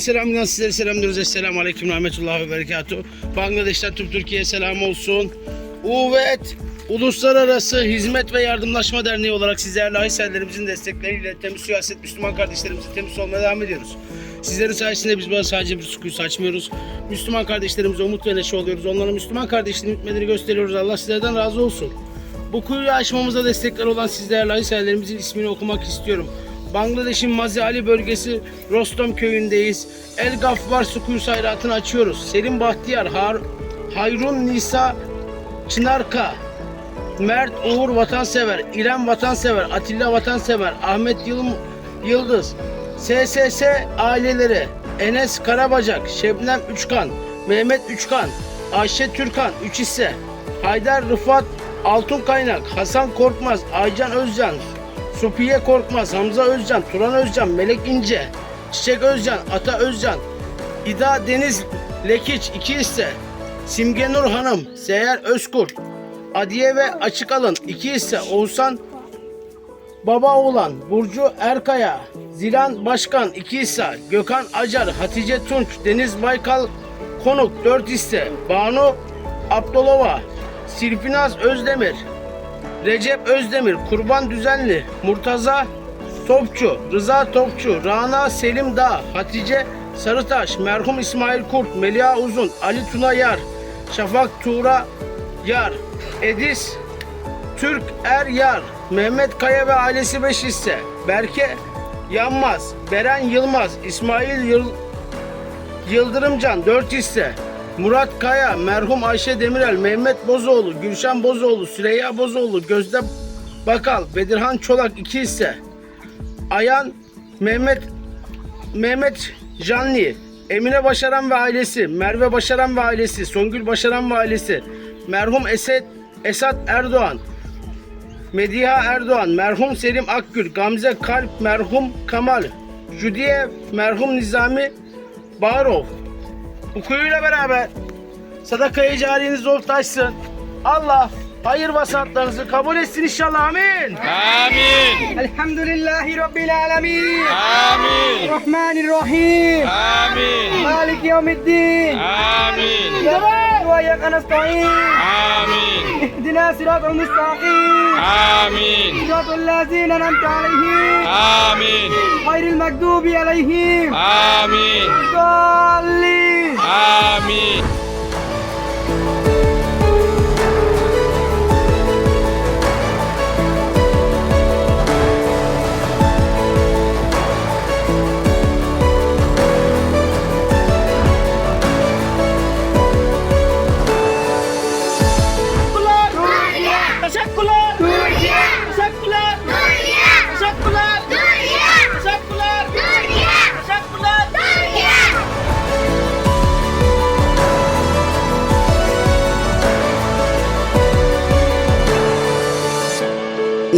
selamından sizlere selamlıyoruz. Esselamu Aleyküm Rahmetullah ve Berekatuhu. Bangladeş'ten tüm Türkiye'ye selam olsun. UVET Uluslararası Hizmet ve Yardımlaşma Derneği olarak sizlerle Aysellerimizin destekleriyle temiz siyaset Müslüman kardeşlerimizi temiz olmaya devam ediyoruz. Sizlerin sayesinde biz böyle sadece bir sukuyu saçmıyoruz. Müslüman kardeşlerimize umut ve neşe oluyoruz. Onlara Müslüman kardeşliğin hükmetleri gösteriyoruz. Allah sizlerden razı olsun. Bu kuyuyu aşmamıza destekler olan sizlerle Aysellerimizin ismini okumak istiyorum. Bangladeş'in Maziali bölgesi Rostom köyündeyiz. El Gaffar su kuyu sayratını açıyoruz. Selim Bahtiyar, Har Hayrun Nisa Çınarka, Mert Uğur Vatansever, İrem Vatansever, Atilla Vatansever, Ahmet Yıl- Yıldız, SSS aileleri, Enes Karabacak, Şebnem Üçkan, Mehmet Üçkan, Ayşe Türkan, Üç hisse, Haydar Rıfat Altun Kaynak, Hasan Korkmaz, Aycan Özcan, Supiye Korkmaz, Hamza Özcan, Turan Özcan, Melek İnce, Çiçek Özcan, Ata Özcan, İda Deniz Lekiç, iki hisse, Simge Nur Hanım, Seher Özkur, Adiye ve Açık Alın, iki hisse, Oğuzhan Baba oğlan Burcu Erkaya, Zilan Başkan 2 hisse, Gökhan Acar, Hatice Tunç, Deniz Baykal Konuk 4 hisse, Banu Abdolova, Silfinaz Özdemir, Recep Özdemir, Kurban Düzenli, Murtaza Topçu, Rıza Topçu, Rana Selim Dağ, Hatice Sarıtaş, merhum İsmail Kurt, Melia Uzun, Ali Tuna Yar, Şafak Tuğra Yar, Edis Türk Er Yar, Mehmet Kaya ve ailesi 5 hisse, Berke Yanmaz, Beren Yılmaz, İsmail Yıl Yıldırımcan 4 hisse, Murat Kaya, merhum Ayşe Demirel, Mehmet Bozoğlu, Gülşen Bozoğlu, Süreyya Bozoğlu, Gözde Bakal, Bedirhan Çolak 2 hisse, Ayan Mehmet Mehmet Canli, Emine Başaran ve ailesi, Merve Başaran ve ailesi, Songül Başaran ve ailesi, merhum Esed Esat Erdoğan, Mediha Erdoğan, merhum Selim Akgül, Gamze Kalp, merhum Kamal, Jüdiye, merhum Nizami Bağırov hukukuyla beraber sadakayı cariyeniz olup taşsın. Allah hayır vasatlarınızı kabul etsin inşallah. Amin. Amin. Elhamdülillahi Rabbil alemin. Amin. Rahmanirrahim. Amin. Malik yevmiddin. Amin. Devam. Ve yakanastayim. Amin. İhdina siratul müstakim. Amin. Siratul lazine nemte aleyhim. Amin. Hayril mekdubi aleyhim. Amin. Amin.